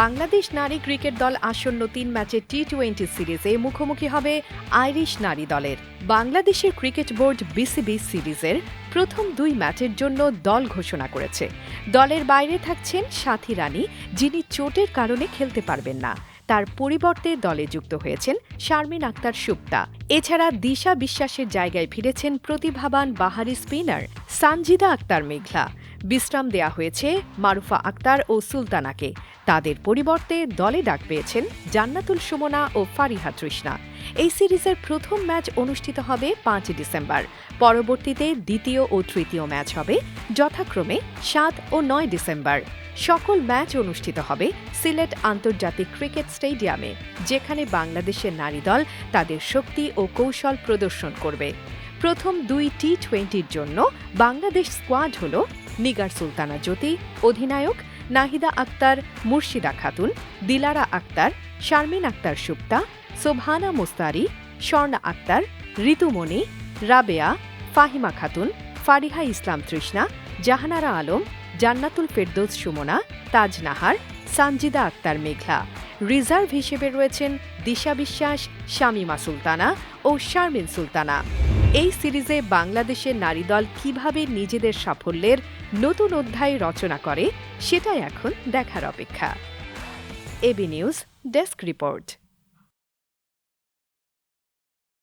বাংলাদেশ নারী ক্রিকেট দল আসন্ন তিন ম্যাচের টি টোয়েন্টি সিরিজে মুখোমুখি হবে আইরিশ নারী দলের। বাংলাদেশের ক্রিকেট বোর্ড বিসিবি সিরিজের প্রথম দুই ম্যাচের জন্য দল ঘোষণা করেছে। দলের বাইরে থাকছেন সাথী রানী, যিনি চোটের কারণে খেলতে পারবেন না। তার পরিবর্তে দলে যুক্ত হয়েছেন শারমিন আক্তার সুপ্তা। এছাড়া দিশা বিশ্বাসের জায়গায় ফিরেছেন প্রতিভাবান বাহারি স্পিনার সানজিদা আক্তার মেঘলা। বিশ্রাম দেয়া হয়েছে মারুফা আক্তার ও সুলতানাকে। তাদের পরিবর্তে দলে ডাক পেয়েছেন জান্নাতুল সুমনা ও ফারিহা তৃষ্ণা। এই সিরিজের প্রথম ম্যাচ অনুষ্ঠিত হবে পাঁচ ডিসেম্বর। পরবর্তীতে দ্বিতীয় ও তৃতীয় ম্যাচ হবে যথাক্রমে সাত ও নয় ডিসেম্বর। সকল ম্যাচ অনুষ্ঠিত হবে সিলেট আন্তর্জাতিক ক্রিকেট স্টেডিয়ামে, যেখানে বাংলাদেশের নারী দল তাদের শক্তি ও কৌশল প্রদর্শন করবে। প্রথম দুই টি টোয়েন্টির জন্য বাংলাদেশ স্কোয়াড হল নিগার সুলতানা জ্যোতি, অধিনায়ক নাহিদা আক্তার, মুর্শিদা খাতুন, দিলারা আক্তার, শারমিন আক্তার সুপ্তা সোভানা মুস্তারি, স্বর্ণা আক্তার, ঋতুমণি, রাবেয়া, ফাহিমা খাতুন, ফারিহা ইসলাম তৃষ্ণা, জাহানারা আলম, জান্নাতুল ফেরদৌস সুমনা, তাজ নাহার, সানজিদা আক্তার মেঘলা। রিজার্ভ হিসেবে রয়েছেন দিশা বিশ্বাস, শামিমা সুলতানা ও শারমিন সুলতানা। এই সিরিজে বাংলাদেশের নারী দল কীভাবে নিজেদের সাফল্যের নতুন অধ্যায় রচনা করে, সেটাই এখন দেখার অপেক্ষা। AB news, desk report.